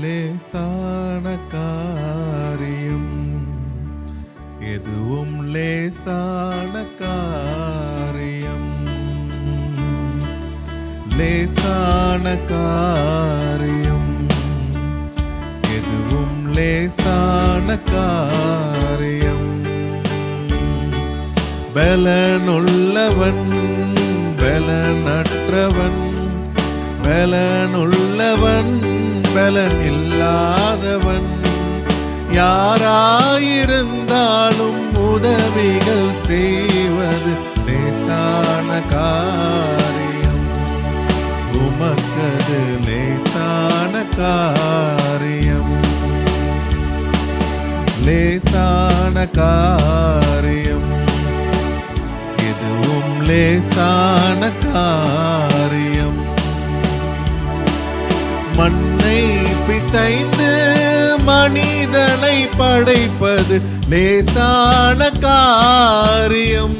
லேசான காரியம். எதுவும் லேசான காரியம். லேசான காரியம். எதுவும் லேசான காரியம். பலனுள்ளவன் பலனற்றவன். பலனுள்ளவன் பலன் இல்லாதவன். யாராயிருந்தாலும் உதவிகள் செய்வது லேசான காரியம். உமக்கது லேசான காரியம். லேசான காரியம். இதுவும் லேசான காரியம் மண்ணை பிசைந்து மனிதனை படைப்பது லேசான காரியம்.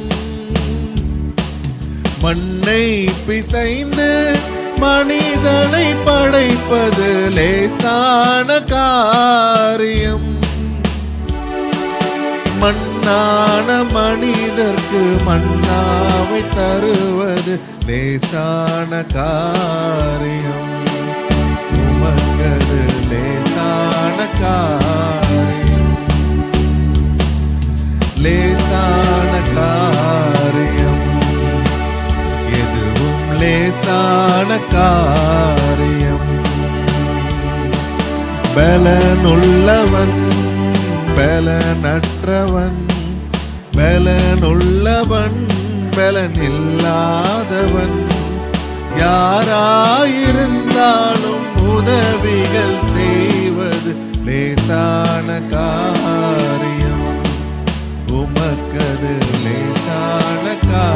மண்ணை பிசைந்து மனிதனை படைப்பது லேசான காரியம். மண்ணான மனிதர்க்கு மண்ணாவை தருவது லேசான காரியம். உமக்கது லேசான காரியம் லேசான காரியம். எதுவும் லேசான காரியம். பலனுள்ளவன் பலனற்றவன். பலனுள்ளவன் பலனில்லாதவன். யாராயிரு லேசான காரியம். உமக்கது லேசான காரியம்